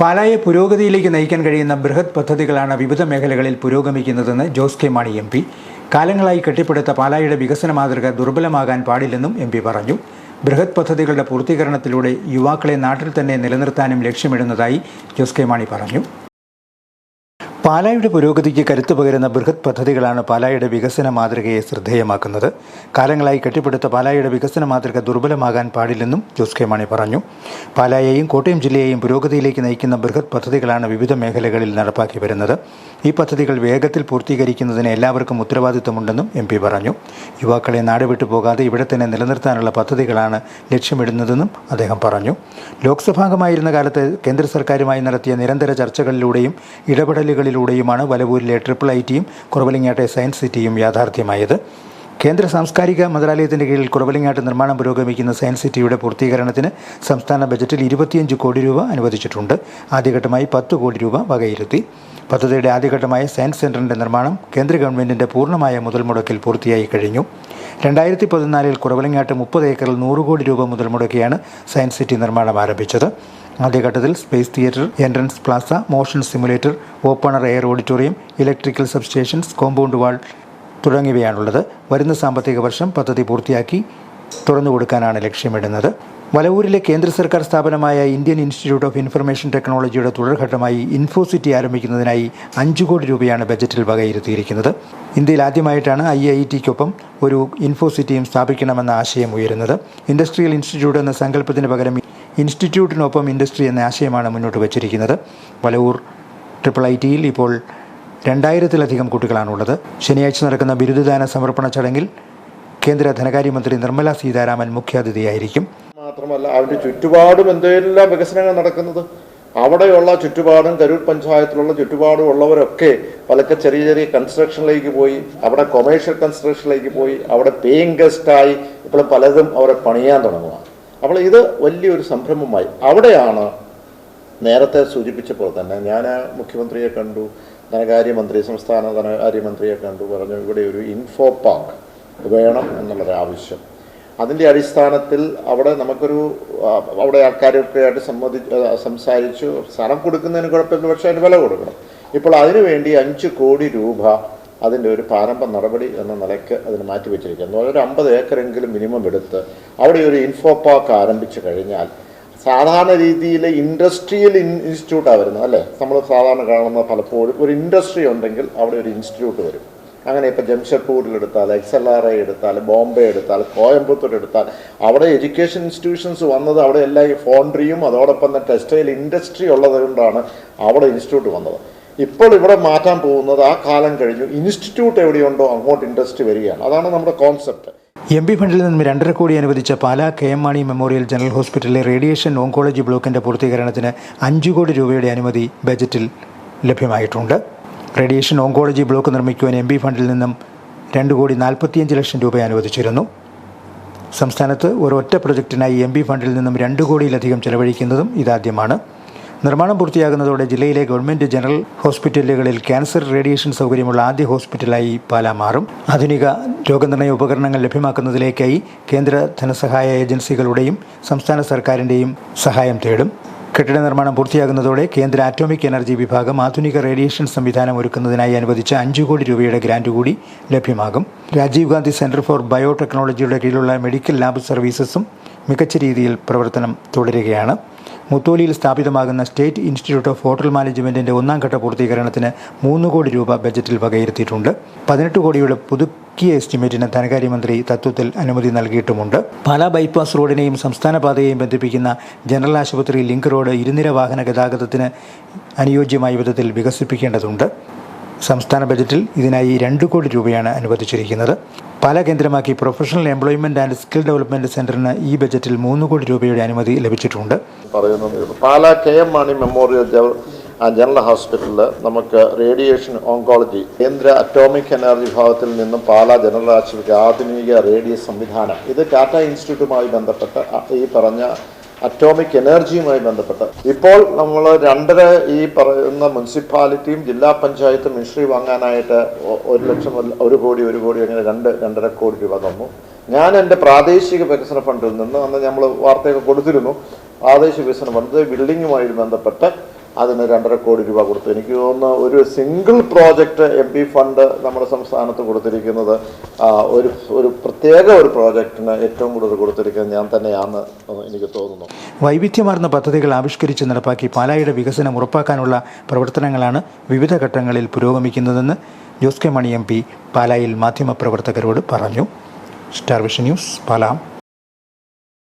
പാലായെ പുരോഗതിയിലേക്ക് നയിക്കാൻ കഴിയുന്ന ബൃഹത് പദ്ധതികളാണ് വിവിധ മേഖലകളിൽ പുരോഗമിക്കുന്നതെന്ന് Jose K Mani M P. കാലങ്ങളായി കെട്ടിപ്പടുത്ത പാലായുടെ വികസന മാതൃക ദുർബലമാകാൻ പാടില്ലെന്നും എം പി പറഞ്ഞു. ബൃഹത് പദ്ധതികളുടെ പൂർത്തീകരണത്തിലൂടെ യുവാക്കളെ നാട്ടിൽ തന്നെ നിലനിർത്താനും ലക്ഷ്യമിടുന്നതായി ജോസ് കെ മാണി പറഞ്ഞു. പാലായുടെ പുരോഗതിക്ക് കരുത്തു പകരുന്ന ബൃഹത് പദ്ധതികളാണ് പാലായുടെ വികസന മാതൃകയെ ശ്രദ്ധേയമാക്കുന്നത്. കാലങ്ങളായി കെട്ടിപ്പടുത്ത പാലായുടെ വികസന മാതൃക ദുർബലമാകാൻ പാടില്ലെന്നും ജോസ് കെ മാണി പറഞ്ഞു. പാലായെയും കോട്ടയം ജില്ലയെയും പുരോഗതിയിലേക്ക് നയിക്കുന്ന ബൃഹത് പദ്ധതികളാണ് വിവിധ മേഖലകളിൽ നടപ്പാക്കി വരുന്നത്. ഈ പദ്ധതികൾ വേഗത്തിൽ പൂർത്തീകരിക്കുന്നതിന് എല്ലാവർക്കും ഉത്തരവാദിത്തമുണ്ടെന്നും എം പി പറഞ്ഞു. യുവാക്കളെ നാട് വിട്ടു പോകാതെ ഇവിടെ തന്നെ നിലനിർത്താനുള്ള പദ്ധതികളാണ് ലക്ഷ്യമിടുന്നതെന്നും അദ്ദേഹം പറഞ്ഞു. ലോക്സഭാംഗമായിരുന്ന കാലത്ത് കേന്ദ്ര സർക്കാരുമായി നടത്തിയ നിരന്തര ചർച്ചകളിലൂടെയും ഇടപെടലുകളിലൂടെയുമാണ് വലവൂരിലെ ട്രിപ്പിൾ ഐ ടിയും കുറവലിങ്ങാട്ടെ സയൻസ് സിറ്റിയും യാഥാർത്ഥ്യമായത്. കേന്ദ്ര സാംസ്കാരിക മന്ത്രാലയത്തിന്റെ കീഴിൽ കുറവലിങ്ങാട്ട് നിർമ്മാണം പുരോഗമിക്കുന്ന സയൻസ് സിറ്റിയുടെ പൂർത്തീകരണത്തിന് സംസ്ഥാന ബജറ്റിൽ ഇരുപത്തിയഞ്ച് കോടി രൂപ അനുവദിച്ചിട്ടുണ്ട്. ആദ്യഘട്ടമായി പത്ത് കോടി രൂപ വകയിരുത്തി. പദ്ധതിയുടെ ആദ്യഘട്ടമായ സയൻസ് സെന്ററിന്റെ നിർമ്മാണം കേന്ദ്ര ഗവൺമെന്റിന്റെ പൂർണമായ മുതൽ മുടക്കിൽ പൂർത്തിയായി കഴിഞ്ഞു. രണ്ടായിരത്തി പതിനാലിൽ കുറവലിങ്ങാട്ട് മുപ്പത് ഏക്കറിൽ നൂറ് കോടി രൂപ മുതൽ മുടക്കിയാണ് സയൻസ് സിറ്റി നിർമ്മാണം ആരംഭിച്ചത്. ആദ്യഘട്ടത്തിൽ space theatre entrance plaza motion simulator open air auditorium electrical substations compound wall തുടങ്ങിയവയാണുള്ളത്. വരുന്ന സാമ്പത്തിക വർഷം പദ്ധതി പൂർത്തിയാക്കി തുറന്നു കൊടുക്കാനാണ് ലക്ഷ്യമിടുന്നത്. വലവൂരിലെ കേന്ദ്ര സർക്കാർ സ്ഥാപനമായ ഇന്ത്യൻ ഇൻസ്റ്റിറ്റ്യൂട്ട് ഓഫ് ഇൻഫർമേഷൻ ടെക്നോളജിയുടെ തുടർഘട്ടമായി ഇൻഫോസിറ്റി ആരംഭിക്കുന്നതിനായി അഞ്ചു കോടി രൂപയാണ് ബജറ്റിൽ വകയിരുത്തിയിരിക്കുന്നത്. ഇന്ത്യയിൽ ആദ്യമായിട്ടാണ് ഐ ഐ ടിക്കൊപ്പം ഒരു ഇൻഫോസിറ്റിയും സ്ഥാപിക്കണമെന്ന ആശയം ഉയരുന്നത്. ഇൻഡസ്ട്രിയൽ ഇൻസ്റ്റിറ്റ്യൂട്ട് എന്ന സങ്കല്പത്തിന് പകരം ഇൻസ്റ്റിറ്റ്യൂട്ടിനൊപ്പം ഇൻഡസ്ട്രി എന്ന ആശയമാണ് മുന്നോട്ട് വച്ചിരിക്കുന്നത്. വലവൂർ ട്രിപ്പിൾ ഐ ടിയിൽ ഇപ്പോൾ രണ്ടായിരത്തിലധികം കുട്ടികളാണുള്ളത്. ശനിയാഴ്ച നടക്കുന്ന ബിരുദദാന സമർപ്പണ ചടങ്ങിൽ കേന്ദ്ര ധനകാര്യമന്ത്രി നിർമ്മല സീതാരാമൻ മുഖ്യാതിഥിയായിരിക്കും. മാത്രമല്ല അതിന്റെ ചുറ്റുപാടും എന്തെല്ലാം വികസനങ്ങൾ നടക്കുന്നത്? അവിടെയുള്ള ചുറ്റുപാടും കരൂർ പഞ്ചായത്തിലുള്ള ചുറ്റുപാടും ഉള്ളവരൊക്കെ പലക്കെ ചെറിയ ചെറിയ കൺസ്ട്രക്ഷനിലേക്ക് പോയി അവിടെ കൊമേഴ്ഷ്യൽ കൺസ്ട്രക്ഷനിലേക്ക് പോയി അവിടെ പേയിങ് ഗസ്റ്റായി ഇപ്പോൾ പലതും അവരെ പണിയാൻ തുടങ്ങുക അപ്പോൾ ഇത് വലിയൊരു സംരംഭമായി. അവിടെയാണ് നേരത്തെ സൂചിപ്പിച്ചപ്പോൾ തന്നെ ഞാൻ മുഖ്യമന്ത്രിയെ കണ്ടു ധനകാര്യമന്ത്രി സംസ്ഥാന ധനകാര്യമന്ത്രിയെ കണ്ടു പറഞ്ഞു ഇവിടെ ഒരു ഇൻഫോ പാർക്ക് വേണം എന്നുള്ളൊരു ആവശ്യം. അതിന്റെ അടിസ്ഥാനത്തിൽ അവിടെ നമുക്കൊരു അവിടെ ആൾക്കാരൊക്കെ ആയിട്ട് സംബന്ധി സംസാരിച്ചു. സ്ഥലം കൊടുക്കുന്നതിന് കുഴപ്പമില്ല പക്ഷേ അതിന് വില കൊടുക്കണം. ഇപ്പോൾ അതിനുവേണ്ടി അഞ്ച് കോടി രൂപ അതിന്റെ ഒരു പ്രാരംഭ നടപടി എന്ന നിലയ്ക്ക് അതിന് മാറ്റി വെച്ചിരിക്കുന്നു. ഒരു അമ്പത് ഏക്കറെങ്കിലും മിനിമം എടുത്ത് അവിടെ ഒരു ഇൻഫോ പാർക്ക് ആരംഭിച്ചു കഴിഞ്ഞാൽ സാധാരണ രീതിയിൽ ഇൻഡസ്ട്രിയൽ ഇൻസ്റ്റിറ്റ്യൂട്ടാണ് വരുന്നത് അല്ലേ? നമ്മൾ സാധാരണ കാണുന്ന പലപ്പോഴും ഒരു ഇൻഡസ്ട്രി ഉണ്ടെങ്കിൽ അവിടെ ഒരു ഇൻസ്റ്റിറ്റ്യൂട്ട് വരും. അങ്ങനെ ഇപ്പോൾ ജംഷഡ്പൂരിൽ എടുത്താൽ എക്സ് എൽ ആർ ഐ എടുത്താൽ ബോംബെ എടുത്താൽ കോയമ്പത്തൂർ എടുത്താൽ അവിടെ എഡ്യൂക്കേഷൻ ഇൻസ്റ്റിറ്റ്യൂഷൻസ് വന്നത് അവിടെ എല്ലാ ഈ ഫോണ്ടറിയും അതോടൊപ്പം തന്നെ ടെക്സ്റ്റൈൽ ഇൻഡസ്ട്രി ഉള്ളത് കൊണ്ടാണ് അവിടെ ഇൻസ്റ്റിറ്റ്യൂട്ട് വന്നത്. ഇപ്പോൾ ഇവിടെ മാറ്റാൻ പോകുന്നത് ആ കാലം കഴിഞ്ഞു. ഇൻസ്റ്റിറ്റ്യൂട്ട് എവിടെയുണ്ടോ അങ്ങോട്ട് ഇൻട്രസ്റ്റ് വരികയാണ്. അതാണ് നമ്മുടെ കോൺസെപ്റ്റ്. എം പി ഫണ്ടിൽ നിന്നും രണ്ടര കോടി അനുവദിച്ച Pala K M Mani memorial general ഹോസ്പിറ്റലിലെ റേഡിയേഷൻ ഓങ്കോളജി ബ്ലോക്കിന്റെ പൂർത്തീകരണത്തിന് അഞ്ച് കോടി രൂപയുടെ അനുമതി ബജറ്റിൽ ലഭ്യമായിട്ടുണ്ട്. റേഡിയേഷൻ ഓങ്കോളജി ബ്ലോക്ക് നിർമ്മിക്കുവാൻ എം പി ഫണ്ടിൽ നിന്നും രണ്ട് കോടി നാൽപ്പത്തിയഞ്ച് ലക്ഷം രൂപ അനുവദിച്ചിരുന്നു. സംസ്ഥാനത്ത് ഒരൊറ്റ പ്രൊജക്ടിനായി എം പി ഫണ്ടിൽ നിന്നും രണ്ട് കോടിയിലധികം ചെലവഴിക്കുന്നതും ഇതാദ്യമാണ്. നിർമ്മാണം പൂർത്തിയാകുന്നതോടെ ജില്ലയിലെ ഗവൺമെന്റ് ജനറൽ ഹോസ്പിറ്റലുകളിൽ ക്യാൻസർ റേഡിയേഷൻ സൗകര്യമുള്ള ആദ്യ ഹോസ്പിറ്റലായി പാല മാറും. ആധുനിക രോഗനിർണയ ഉപകരണങ്ങൾ ലഭ്യമാക്കുന്നതിലേക്കായി കേന്ദ്ര ധനസഹായ ഏജൻസികളുടെയും സംസ്ഥാന സർക്കാരിന്റെയും സഹായം തേടും. കെട്ടിട നിർമ്മാണം പൂർത്തിയാകുന്നതോടെ കേന്ദ്ര ആറ്റോമിക് എനർജി വിഭാഗം ആധുനിക റേഡിയേഷൻ സംവിധാനം ഒരുക്കുന്നതിനായി അനുവദിച്ച അഞ്ചു കോടി രൂപയുടെ ഗ്രാന്റ് കൂടി ലഭ്യമാകും. രാജീവ് ഗാന്ധി സെന്റർ ഫോർ ബയോടെക്നോളജിയുടെ കീഴിലുള്ള മെഡിക്കൽ ലാബ് സർവീസസും മികച്ച രീതിയിൽ പ്രവർത്തനം തുടരുകയാണ്. മുത്തോലിയിൽ സ്ഥാപിതമാകുന്ന സ്റ്റേറ്റ് ഇൻസ്റ്റിറ്റ്യൂട്ട് ഓഫ് ഹോട്ടൽ മാനേജ്മെന്റിന്റെ ഒന്നാം ഘട്ട പൂർത്തീകരണത്തിന് മൂന്ന് കോടി രൂപ ബജറ്റിൽ വകയിരുത്തിയിട്ടുണ്ട്. പതിനെട്ട് കോടിയുടെ പുതുക്കിയ എസ്റ്റിമേറ്റിന് ധനകാര്യമന്ത്രി തത്വത്തിൽ അനുമതി നൽകിയിട്ടുമുണ്ട്. പല ബൈപ്പാസ് റോഡിനെയും സംസ്ഥാന പാതയെയും ബന്ധിപ്പിക്കുന്ന ജനറൽ ആശുപത്രി ലിങ്ക് റോഡ് ഇരുനിര വാഹന ഗതാഗതത്തിന് അനുയോജ്യമായ വിധത്തിൽ വികസിപ്പിക്കേണ്ടതുണ്ട്. സംസ്ഥാന ബജറ്റിൽ ഇതിനായി രണ്ട് കോടി രൂപയാണ് അനുവദിച്ചിരിക്കുന്നത്. പാലാ കേന്ദ്രമാക്കി professional employment and skill development സെന്ററിന് ഈ ബജറ്റിൽ മൂന്ന് കോടി രൂപയുടെ അനുമതി ലഭിച്ചിട്ടുണ്ട്. Pala K M Mani memorial general ഹോസ്പിറ്റലിൽ നമുക്ക് റേഡിയേഷൻ ഓങ്കോളജി കേന്ദ്ര അറ്റോമിക് എനർജി വിഭാഗത്തിൽ നിന്നും പാലാ ജനറൽ ആശുപത്രി ആധുനിക റേഡിയോ സംവിധാനം. ഇത് ടാറ്റ ഇൻസ്റ്റിറ്റ്യൂട്ടുമായി ബന്ധപ്പെട്ട് ഈ പറഞ്ഞ അറ്റോമിക് എനർജിയുമായി ബന്ധപ്പെട്ട്. ഇപ്പോൾ നമ്മൾ രണ്ടര ഈ പറയുന്ന മുനിസിപ്പാലിറ്റിയും ജില്ലാ പഞ്ചായത്തും മിനിസ്ട്രി വാങ്ങാനായിട്ട് ഒരു ലക്ഷം ഒരു കോടി ഒരു കോടി അങ്ങനെ രണ്ട് രണ്ടര കോടി രൂപ തന്നു. ഞാൻ എന്റെ പ്രാദേശിക വികസന ഫണ്ടിൽ നിന്ന് അന്ന് നമ്മൾ വാർത്തയൊക്കെ കൊടുത്തിരുന്നു. പ്രാദേശിക വികസന ഫണ്ട് ബിൽഡിങ്ങുമായി ബന്ധപ്പെട്ട് അതിന് രണ്ടര കോടി രൂപ കൊടുത്തു. എനിക്ക് തോന്നുന്നു ഒരു single project M P fund നമ്മുടെ സംസ്ഥാനത്ത് കൊടുത്തിരിക്കുന്നത് ഒരു ഒരു പ്രത്യേക ഒരു പ്രോജക്റ്റിന് ഏറ്റവും കൂടുതൽ കൊടുത്തിരിക്കുന്നത് ഞാൻ തന്നെയാണെന്ന് എനിക്ക് തോന്നുന്നു. വൈവിധ്യമാർന്ന പദ്ധതികൾ ആവിഷ്കരിച്ച് നടപ്പാക്കി പാലായുടെ വികസനം ഉറപ്പാക്കാനുള്ള പ്രവർത്തനങ്ങളാണ് വിവിധ ഘട്ടങ്ങളിൽ പുരോഗമിക്കുന്നതെന്ന് Jose K Mani M P പാലായിൽ മാധ്യമപ്രവർത്തകരോട് പറഞ്ഞു. Star vision news Pala.